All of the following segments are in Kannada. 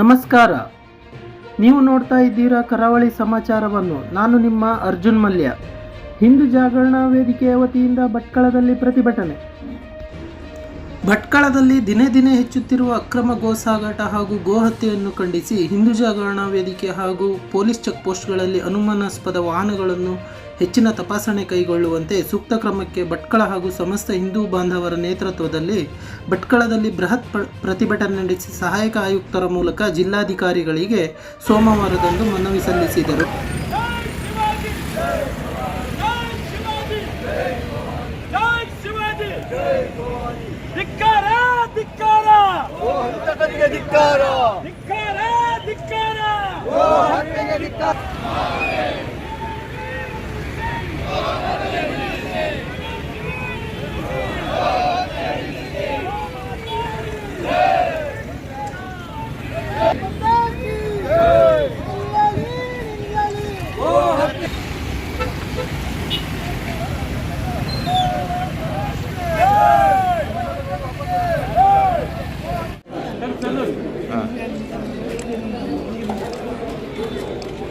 ನಮಸ್ಕಾರ. ನೀವು ನೋಡ್ತಾ ಇದ್ದೀರಾ ಕರಾವಳಿ ಸಮಾಚಾರವನ್ನು. ನಾನು ನಿಮ್ಮ ಅರ್ಜುನ್ ಮಲ್ಯ. ಹಿಂದೂ ಜಾಗರಣ ವೇದಿಕೆಯ ವತಿಯಿಂದ ಭಟ್ಕಳದಲ್ಲಿ ಪ್ರತಿಭಟನೆ. ಭಟ್ಕಳದಲ್ಲಿ ದಿನೇ ದಿನೇ ಹೆಚ್ಚುತ್ತಿರುವ ಅಕ್ರಮ ಗೋಸಾಗಾಟ ಹಾಗೂ ಗೋಹತ್ಯೆಯನ್ನು ಖಂಡಿಸಿ ಹಿಂದೂ ಜಾಗರಣ ವೇದಿಕೆ ಹಾಗೂ ಪೊಲೀಸ್ ಚೆಕ್ ಪೋಸ್ಟ್ಗಳಲ್ಲಿ ಅನುಮಾನಾಸ್ಪದ ವಾಹನಗಳನ್ನು ಹೆಚ್ಚಿನ ತಪಾಸಣೆ ಕೈಗೊಳ್ಳುವಂತೆ ಸೂಕ್ತ ಕ್ರಮಕ್ಕೆ ಭಟ್ಕಳ ಹಾಗೂ ಸಮಸ್ತ ಹಿಂದೂ ಬಾಂಧವರ ನೇತೃತ್ವದಲ್ಲಿ ಭಟ್ಕಳದಲ್ಲಿ ಬೃಹತ್ ಪ್ರ- ಪ್ರತಿಭಟನೆ ನಡೆಸಿ ಸಹಾಯಕ ಆಯುಕ್ತರ ಮೂಲಕ ಜಿಲ್ಲಾಧಿಕಾರಿಗಳಿಗೆ ಸೋಮವಾರದಂದು ಮನವಿ ಸಲ್ಲಿಸಿದರು. ಜೈ ಶಿವಾಜಿ ಧಿಕ್ಕಾರ ಧಿಕ್ಕಾರ ಹಂತಕರಿಗೆ ಧಿಕ್ಕಾರ ಧಿಕ್ಕಾರ ಧಿಕ್ಕಾರ ಓ ಹತ್ಯೆಗೆ ಧಿಕ್ಕಾರ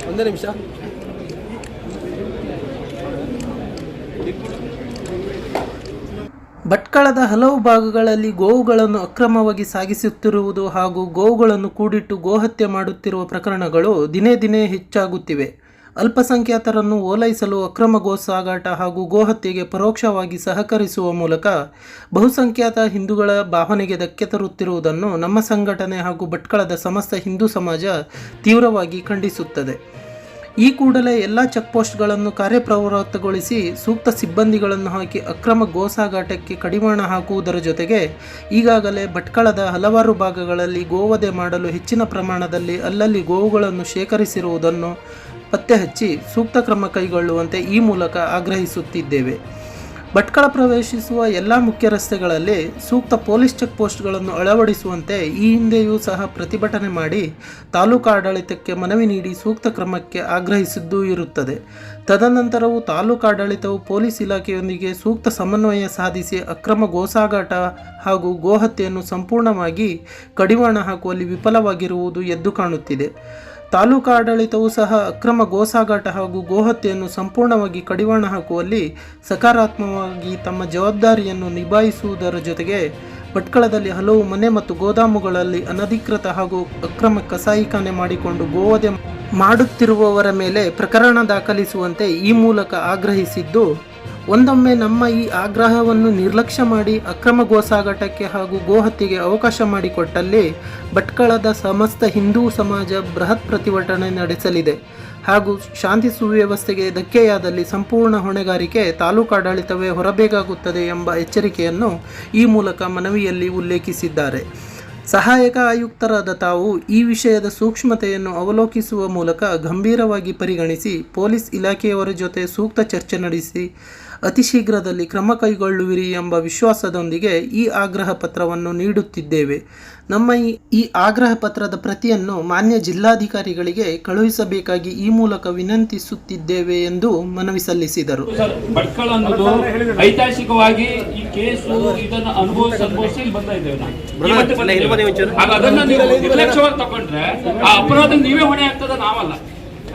ಒಂದೇ ನಿಮಿಷ ಭಟ್ಕಳದ ಹಲವು ಭಾಗಗಳಲ್ಲಿ ಗೋವುಗಳನ್ನು ಅಕ್ರಮವಾಗಿ ಸಾಗಿಸುತ್ತಿರುವುದು ಹಾಗೂ ಗೋವುಗಳನ್ನು ಕೂಡಿಟ್ಟು ಗೋಹತ್ಯೆ ಮಾಡುತ್ತಿರುವ ಪ್ರಕರಣಗಳು ದಿನೇ ದಿನೇ ಹೆಚ್ಚಾಗುತ್ತಿವೆ. ಅಲ್ಪಸಂಖ್ಯಾತರನ್ನು ಓಲೈಸಲು ಅಕ್ರಮ ಗೋ ಸಾಗಾಟ ಹಾಗೂ ಗೋಹತ್ಯೆಗೆ ಪರೋಕ್ಷವಾಗಿ ಸಹಕರಿಸುವ ಮೂಲಕ ಬಹುಸಂಖ್ಯಾತ ಹಿಂದೂಗಳ ಭಾವನೆಗೆ ಧಕ್ಕೆ ತರುತ್ತಿರುವುದನ್ನು ನಮ್ಮ ಸಂಘಟನೆ ಹಾಗೂ ಭಟ್ಕಳದ ಸಮಸ್ತ ಹಿಂದೂ ಸಮಾಜ ತೀವ್ರವಾಗಿ ಖಂಡಿಸುತ್ತದೆ. ಈ ಕೂಡಲೇ ಎಲ್ಲ ಚೆಕ್ಪೋಸ್ಟ್ಗಳನ್ನು ಕಾರ್ಯಪ್ರವೃತ್ತಗೊಳಿಸಿ ಸೂಕ್ತ ಸಿಬ್ಬಂದಿಗಳನ್ನು ಹಾಕಿ ಅಕ್ರಮ ಗೋಸಾಗಾಟಕ್ಕೆ ಕಡಿವಾಣ ಹಾಕುವುದರ ಜೊತೆಗೆ ಈಗಾಗಲೇ ಭಟ್ಕಳದ ಹಲವಾರು ಭಾಗಗಳಲ್ಲಿ ಗೋವಧೆ ಮಾಡಲು ಹೆಚ್ಚಿನ ಪ್ರಮಾಣದಲ್ಲಿ ಅಲ್ಲಲ್ಲಿ ಗೋವುಗಳನ್ನು ಶೇಖರಿಸಿರುವುದನ್ನು ಪತ್ತೆ ಹಚ್ಚಿ ಸೂಕ್ತ ಕ್ರಮ ಕೈಗೊಳ್ಳುವಂತೆ ಈ ಮೂಲಕ ಆಗ್ರಹಿಸುತ್ತಿದ್ದೇವೆ. ಭಟ್ಕಳ ಪ್ರವೇಶಿಸುವ ಎಲ್ಲ ಮುಖ್ಯ ರಸ್ತೆಗಳಲ್ಲಿ ಸೂಕ್ತ ಪೊಲೀಸ್ ಚೆಕ್ ಪೋಸ್ಟ್ಗಳನ್ನು ಅಳವಡಿಸುವಂತೆ ಈ ಹಿಂದೆಯೂ ಸಹ ಪ್ರತಿಭಟನೆ ಮಾಡಿ ತಾಲೂಕು ಆಡಳಿತಕ್ಕೆ ಮನವಿ ನೀಡಿ ಸೂಕ್ತ ಕ್ರಮಕ್ಕೆ ಆಗ್ರಹಿಸಿದ್ದೂ ಇರುತ್ತದೆ. ತದನಂತರವೂ ತಾಲೂಕು ಆಡಳಿತವು ಪೊಲೀಸ್ ಇಲಾಖೆಯೊಂದಿಗೆ ಸೂಕ್ತ ಸಮನ್ವಯ ಸಾಧಿಸಿ ಅಕ್ರಮ ಗೋಸಾಗಾಟ ಹಾಗೂ ಗೋಹತ್ಯೆಯನ್ನು ಸಂಪೂರ್ಣವಾಗಿ ಕಡಿವಾಣ ಹಾಕುವಲ್ಲಿ ವಿಫಲವಾಗಿರುವುದು ಎದ್ದು ಕಾಣುತ್ತಿದೆ. ತಾಲೂಕು ಆಡಳಿತವೂ ಸಹ ಅಕ್ರಮ ಗೋಸಾಗಾಟ ಹಾಗೂ ಗೋಹತ್ಯೆಯನ್ನು ಸಂಪೂರ್ಣವಾಗಿ ಕಡಿವಾಣ ಹಾಕುವಲ್ಲಿ ಸಕಾರಾತ್ಮಕವಾಗಿ ತಮ್ಮ ಜವಾಬ್ದಾರಿಯನ್ನು ನಿಭಾಯಿಸುವುದರ ಜೊತೆಗೆ ಭಟ್ಕಳದಲ್ಲಿ ಹಲವು ಮನೆ ಮತ್ತು ಗೋದಾಮುಗಳಲ್ಲಿ ಅನಧಿಕೃತ ಹಾಗೂ ಅಕ್ರಮ ಕಸಾಯಿಖಾನೆ ಮಾಡಿಕೊಂಡು ಗೋವಧೆ ಮಾಡುತ್ತಿರುವವರ ಮೇಲೆ ಪ್ರಕರಣ ದಾಖಲಿಸುವಂತೆ ಈ ಮೂಲಕ ಆಗ್ರಹಿಸಿದ್ದು ಒಂದೊಮ್ಮೆ ನಮ್ಮ ಈ ಆಗ್ರಹವನ್ನು ನಿರ್ಲಕ್ಷ್ಯ ಮಾಡಿ ಅಕ್ರಮ ಗೋಸಾಗಾಟಕ್ಕೆ ಹಾಗೂ ಗೋಹತ್ಯೆಗೆ ಅವಕಾಶ ಮಾಡಿಕೊಟ್ಟಲ್ಲಿ ಭಟ್ಕಳದ ಸಮಸ್ತ ಹಿಂದೂ ಸಮಾಜ ಬೃಹತ್ ಪ್ರತಿಭಟನೆ ನಡೆಸಲಿದೆ. ಹಾಗೂ ಶಾಂತಿ ಸುವ್ಯವಸ್ಥೆಗೆ ಧಕ್ಕೆಯಾದಲ್ಲಿ ಸಂಪೂರ್ಣ ಹೊಣೆಗಾರಿಕೆ ತಾಲೂಕಾಡಳಿತವೇ ಹೊರಬೇಕಾಗುತ್ತದೆ ಎಂಬ ಎಚ್ಚರಿಕೆಯನ್ನು ಈ ಮೂಲಕ ಮನವಿಯಲ್ಲಿ ಉಲ್ಲೇಖಿಸಿದ್ದಾರೆ. ಸಹಾಯಕ ಆಯುಕ್ತರಾದ ತಾವು ಈ ವಿಷಯದ ಸೂಕ್ಷ್ಮತೆಯನ್ನು ಅವಲೋಕಿಸುವ ಮೂಲಕ ಗಂಭೀರವಾಗಿ ಪರಿಗಣಿಸಿ ಪೊಲೀಸ್ ಇಲಾಖೆಯವರ ಜೊತೆ ಸೂಕ್ತ ಚರ್ಚೆ ನಡೆಸಿ ಅತಿ ಶೀಘ್ರದಲ್ಲಿ ಕ್ರಮ ಕೈಗೊಳ್ಳುವಿರಿ ಎಂಬ ವಿಶ್ವಾಸದೊಂದಿಗೆ ಈ ಆಗ್ರಹ ಪತ್ರವನ್ನು ನೀಡುತ್ತಿದ್ದೇವೆ. ನಮ್ಮ ಈ ಈ ಆಗ್ರಹ ಪತ್ರದ ಪ್ರತಿಯನ್ನು ಮಾನ್ಯ ಜಿಲ್ಲಾಧಿಕಾರಿಗಳಿಗೆ ಕಳುಹಿಸಬೇಕಾಗಿ ಈ ಮೂಲಕ ವಿನಂತಿಸುತ್ತಿದ್ದೇವೆ ಎಂದು ಮನವಿ ಸಲ್ಲಿಸಿದರು. ಅನ್ನೋದು ಐತಿಹಾಸಿಕವಾಗಿ ಈ ಕೇಸು ಇದನ್ನ ಅನುಭವಿಸಿ ಬರ್ತಾ ಇದ್ದೇವೆ ನಿರ್ಲಕ್ಷ್ಯವಾಗಿ ತಗೊಂಡ್ರೆ ಆ ಅಪರಾಧ ನೀವೇ ಹೊಣೆ ಆಗ್ತದ ನಾವಲ್ಲ.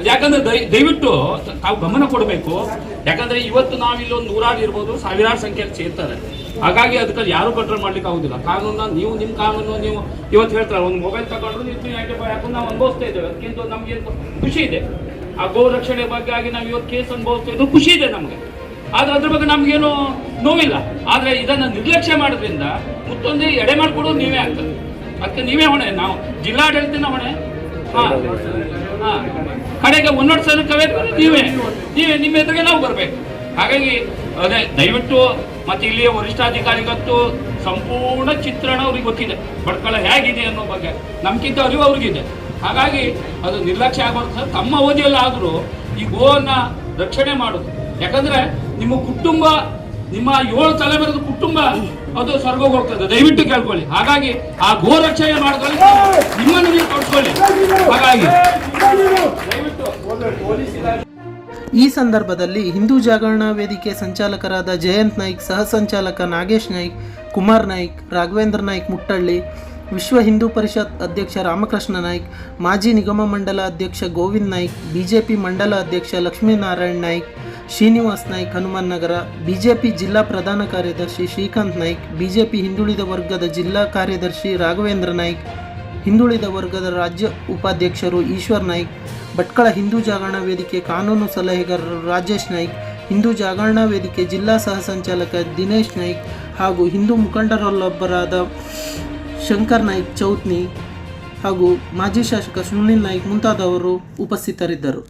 ಯಾಕಂದ್ರೆ ದಯ- ದಯವಿಟ್ಟು ತಾವು ಗಮನ ಕೊಡಬೇಕು. ಯಾಕಂದ್ರೆ ಇವತ್ತು ನಾವಿಲ್ಲಿ ಒಂದು ನೂರಾರು ಇರ್ಬೋದು, ಸಾವಿರಾರು ಸಂಖ್ಯೆಯಲ್ಲಿ ಸೇರ್ತಾರೆ. ಹಾಗಾಗಿ ಅದಕ್ಕೆ ಯಾರು ಕಂಟ್ರೋಲ್ ಮಾಡ್ಲಿಕ್ಕೆ ಆಗುದಿಲ್ಲ. ಕಾನೂನ ನೀವು ನಿಮ್ಮ ಕಾನೂನು, ನೀವು ಇವತ್ತು ಹೇಳ್ತಾರೆ ಒಂದು ಮೊಬೈಲ್ ತಗೊಂಡ್ರು ನೀವು ಯಾಕೆ ನಾವು ಅನುಭವಿಸ್ತಾ ಇದ್ದೇವೆ. ಅದಕ್ಕಿಂತ ನಮ್ಗೆ ಖುಷಿ ಇದೆ. ಆ ಗೋ ರಕ್ಷಣೆ ಬಗ್ಗೆ ಆಗಿ ನಾವು ಇವತ್ತು ಕೇಸ್ ಅನುಭವಿಸ್ತಾ ಇದ್ದು ಖುಷಿ ಇದೆ ನಮಗೆ. ಆದ್ರೆ ಅದ್ರ ಬಗ್ಗೆ ನಮ್ಗೇನು ನೋವಿಲ್ಲ. ಆದ್ರೆ ಇದನ್ನ ನಿರ್ಲಕ್ಷ್ಯ ಮಾಡೋದ್ರಿಂದ ಮತ್ತೊಂದು ಎಡೆ ಮಾಡಿಕೊಡೋದು ನೀವೇ ಆಗ್ತದೆ. ಅದಕ್ಕೆ ನೀವೇ ಹೊಣೆ. ನಾವು ಜಿಲ್ಲಾಡಳಿತನ ಹೊಣೆ. ಕಡೆಗೆ ಕವೇರಿ ನೀವೇ ನೀವೇ, ನಿಮ್ಮ ಎದುರಿಗೆ ನಾವು ಬರ್ಬೇಕು. ಹಾಗಾಗಿ, ಅದೇ, ದಯವಿಟ್ಟು ಮತ್ತೆ ಇಲ್ಲಿಯ ವರಿಷ್ಠಾಧಿಕಾರಿಗಂತೂ ಸಂಪೂರ್ಣ ಚಿತ್ರಣ ಅವ್ರಿಗೆ ಗೊತ್ತಿದೆ. ಬಡ್ಕಳ ಹೇಗಿದೆ ಅನ್ನೋ ಬಗ್ಗೆ ನಮ್ಗಿಂತ ಅರಿವು ಅವ್ರಿಗಿದೆ. ಹಾಗಾಗಿ, ಅದು ನಿರ್ಲಕ್ಷ್ಯ ಆಗೋದು ತಮ್ಮ ಅವಧಿಯಲ್ಲಿ ಈ ಗೋವನ್ನ ರಕ್ಷಣೆ ಮಾಡೋದು. ಯಾಕಂದ್ರೆ, ನಿಮ್ಮ ಕುಟುಂಬ ನಿಮ್ಮ ಏಳು ತಲೆಮಾರದ ಕುಟುಂಬ, ಅದು ಸ್ವರ್ಗ ಹೋಗ್ತದೆ. ದಯವಿಟ್ಟು ಕೇಳ್ಕೊಳ್ಳಿ. ಹಾಗಾಗಿ ಆ ಗೋ ರಕ್ಷಣೆ ಮಾಡಿದ್ರೆ ನಿಮ್ಮನ್ನು ನೀವು ಕೊಡ್ಕೊಳ್ಳಿ ಹಾಗಾಗಿ ಈ ಸಂದರ್ಭದಲ್ಲಿ ಹಿಂದೂ ಜಾಗರಣಾ ವೇದಿಕೆ ಸಂಚಾಲಕರಾದ ಜಯಂತ್ ನಾಯ್ಕ್, ಸಹ ಸಂಚಾಲಕ ನಾಗೇಶ್ ನಾಯ್ಕ್, ಕುಮಾರ್ ನಾಯ್ಕ್, ರಾಘವೇಂದ್ರ ನಾಯ್ಕ್ ಮುಟ್ಟಳ್ಳಿ, ವಿಶ್ವ ಹಿಂದೂ ಪರಿಷತ್ ಅಧ್ಯಕ್ಷ ರಾಮಕೃಷ್ಣ ನಾಯ್ಕ್, ಮಾಜಿ ನಿಗಮ ಮಂಡಲ ಅಧ್ಯಕ್ಷ ಗೋವಿಂದ್ ನಾಯ್ಕ್, ಬಿಜೆಪಿ ಮಂಡಲ ಅಧ್ಯಕ್ಷ ಲಕ್ಷ್ಮೀನಾರಾಯಣ್ ನಾಯ್ಕ್ ಶ್ರೀನಿವಾಸ್ ನಾಯ್ಕ್ ಹನುಮಾನ್ ನಗರ, ಬಿಜೆಪಿ ಜಿಲ್ಲಾ ಪ್ರಧಾನ ಕಾರ್ಯದರ್ಶಿ ಶ್ರೀಕಾಂತ್ ನಾಯ್ಕ್, ಬಿಜೆಪಿ ಹಿಂದುಳಿದ ವರ್ಗದ ಜಿಲ್ಲಾ ಕಾರ್ಯದರ್ಶಿ ರಾಘವೇಂದ್ರ ನಾಯ್ಕ್, ಹಿಂದುಳಿದ ವರ್ಗದ ರಾಜ್ಯ ಉಪಾಧ್ಯಕ್ಷರು ಈಶ್ವರ್ ನಾಯ್ಕ್, ಭಟ್ಕಳ ಹಿಂದೂ ಜಾಗರಣ ವೇದಿಕೆ ಕಾನೂನು ಸಲಹೆಗಾರರು ರಾಜೇಶ್ ನಾಯ್ಕ್, ಹಿಂದೂ ಜಾಗರಣ ವೇದಿಕೆ ಜಿಲ್ಲಾ ಸಹ ಸಂಚಾಲಕ ದಿನೇಶ್ ನಾಯ್ಕ್ ಹಾಗೂ ಹಿಂದೂ ಮುಖಂಡರಲ್ಲೊಬ್ಬರಾದ ಶಂಕರ್ ನಾಯ್ಕ್ ಚೌತ್ನಿ ಹಾಗೂ ಮಾಜಿ ಶಾಸಕ ಸುನಿಲ್ ನಾಯ್ಕ್ ಮುಂತಾದವರು ಉಪಸ್ಥಿತರಿದ್ದರು.